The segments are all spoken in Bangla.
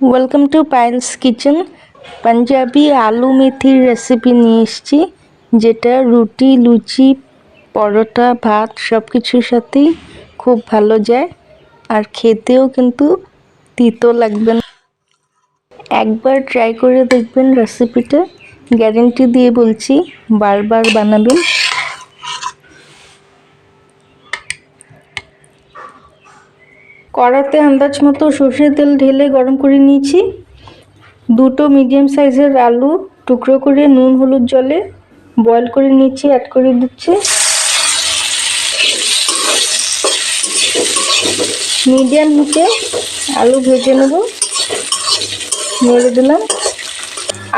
Welcome to piles kitchen Punjabi আলু মেথির রেসিপি নিয়ে এসেছি, যেটা রুটি, লুচি, পরোটা, ভাত সব কিছুর সাথেই খুব ভালো যায়। আর খেতেও কিন্তু তিতো লাগবে না। একবার ট্রাই করে দেখবেন রেসিপিটা গ্যারেন্টি দিয়ে বলছি, বারবার বানাবেন। কড়াতে আন্দাজ মতো সর্ষের তেল ঢেলে গরম করে নিয়েছি। দুটো মিডিয়াম সাইজের আলু, টুকরো করে নুন, হলুদ জলে বয়েল করে নিচ্ছি অ্যাড করে দিচ্ছি। মিডিয়াম হিটে আলু ভেজে নেব। নেড়ে দিলাম।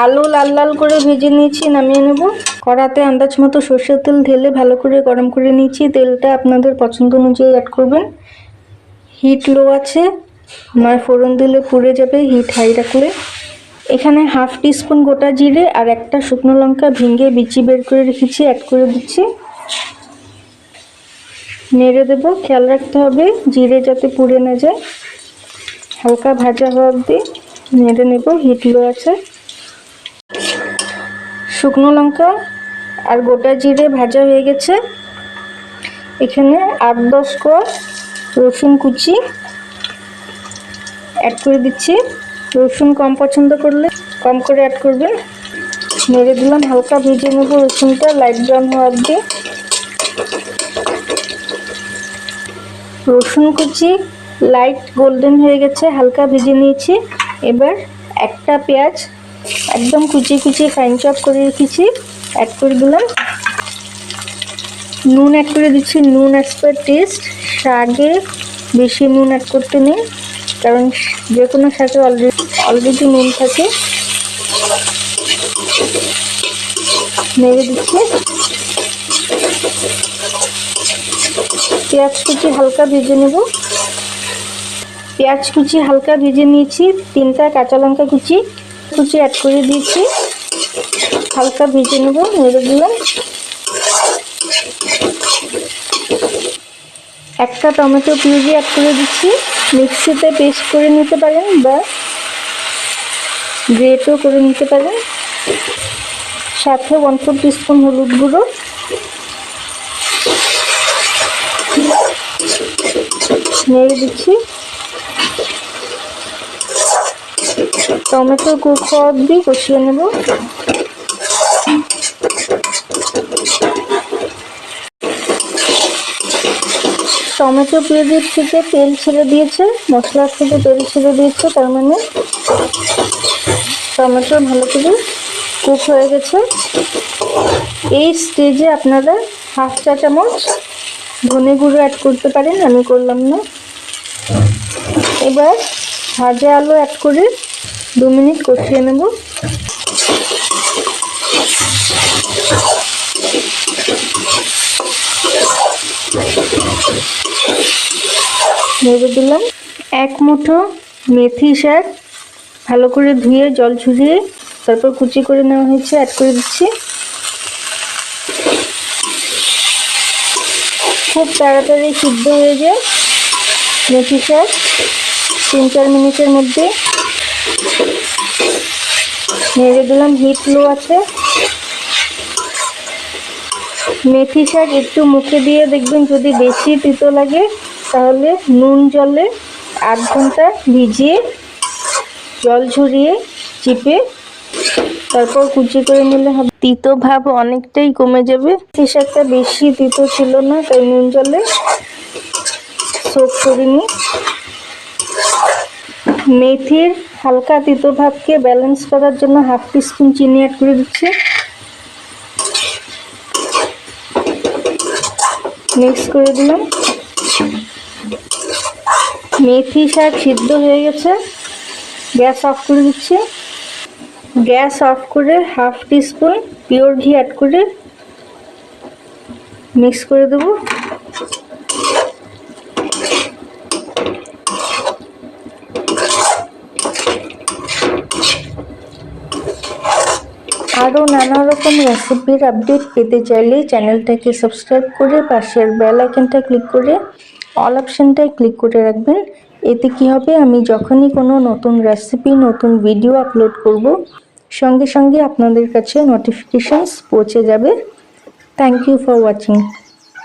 আলু লাল লাল করে ভেজে নিয়েছি, নামিয়ে নেব। কড়াতে আন্দাজ মতো সর্ষের তেল ঢেলে ভালো করে গরম করে নিয়েছি। তেলটা আপনাদের পছন্দ অনুযায়ী অ্যাড করবেন। হিট লো আছে নয় ফোড়ন দিলে পুড়ে যাবে হিট হাই রাখলে এখানে হাফ টিস্পুন গোটা জিরে আর একটা শুকনো লঙ্কা ভেঙে বিচি বের করে রেখেছি অ্যাড করে দিচ্ছি। নেড়ে দেবো, খেয়াল রাখতে হবে, জিরে যাতে পুড়ে না যায়। হালকা ভাজা হওয়া অবধি নেড়ে নেব হিট লো আছে। শুকনো লঙ্কা আর গোটা জিরে ভাজা হয়ে গেছে। এখানে আট দশ কোয়া রসুন কুচি অ্যাড করে দিচ্ছি। রসুন কম পছন্দ করলে কম করে অ্যাড করবেন। নেড়ে দিলাম, হালকা ভেজে নেব রসুনটা লাইট ব্রাউন হওয়া অবধি। রসুন কুচি লাইট গোল্ডেন হয়ে গেছে, হালকা ভেজে নিয়েছি। এবার একটা পেঁয়াজ একদম কুচি কুচি ফাইন চপ করে রেখেছি অ্যাড করে দিলাম। নুন অ্যাড করে দিচ্ছি, নুন অ্যাজ করে টেস্ট শাকে বেশি নুন অ্যাড করতে নেই, কারণ যে কোনো শাকে অলরেডি অলরেডি নুন থাকে। নেড়ে দিচ্ছি। পেঁয়াজ কুচি হালকা ভেজে নেব। পেঁয়াজ কুচি হালকা ভেজে নিয়েছি, তিনটা কাঁচা লঙ্কা কুচি। কুচি অ্যাড করে দিয়েছি। হালকা ভেজে নেব, নেড়ে দিলাম। একটা টমেটো পিউরি অ্যাড করে দিচ্ছি। মিক্সিতে পেস্ট করে নিতে পারেন বা গ্রেটও করে নিতে পারেন। সাথে ওয়ান ফোর টিস্পুন হলুদ গুঁড়ো। নেড়ে দিচ্ছি। টমেটো কুক অব্দি কষিয়ে নেব। টমেটো পিউরির থেকে তেল ছেড়ে দিয়েছে, মশলার থেকে তেল ছেড়ে দিয়েছে, তার মানে টমেটো ভালো করে কুক হয়ে গেছে। এই স্টেজে আপনারা হাফ চা চামচ ধনে গুঁড়ো অ্যাড করতে পারেন, আমি করলাম না। এবার ভাজা আলু অ্যাড করে দু মিনিট কষিয়ে নেব। নেড়ে দিলাম। এক মুঠো মেথি শাক ভালো করে ধুয়ে, জল ঝরিয়ে তারপর কুচি করে নেওয়া হয়েছে অ্যাড করে দিচ্ছি। খুব তাড়াতাড়ি সিদ্ধ হয়ে যায় মেথি শাক, তিন চার মিনিটের মধ্যে। নেড়ে দিলাম হিট লো আছে। মেথি শাক একটু মুখে দিয়ে দেখবেন যদি বেশি তিতো লাগে তাহলে নুন জলে আধ ঘণ্টা ভিজিয়ে জল ঝরিয়ে চিপে তারপর কুচি করে নিলে হবে। তিতো ভাব অনেকটাই কমে যাবে। শাকটা বেশি তিতো ছিল না, তাই নুন জলে সোপ করিনি মেথির হালকা তিতো ভাবকে ব্যালেন্স করার জন্য হাফ টিস্পুন চিনি অ্যাড করে দিচ্ছি। মিক্স করে দিলাম। মেথি শাক সিদ্ধ হয়ে গেছে। গ্যাস অফ করে দিচ্ছি। গ্যাস অফ করে হাফ টিস্পুন পিওর ঘি অ্যাড করে মিক্স করে দেবো। আরও নানা রকম রেসিপির আপডেট পেতে চাইলে চ্যানেলটাকে সাবস্ক্রাইব করে পাশের বেল আইকনটা ক্লিক করে অল অপশানটায় ক্লিক করে রাখবেন। এতে কি হবে? আমি যখনই কোনো নতুন রেসিপি নতুন ভিডিও আপলোড করব, সঙ্গে সঙ্গে আপনাদের কাছে নোটিফিকেশানস পৌঁছে যাবে। Thank you for watching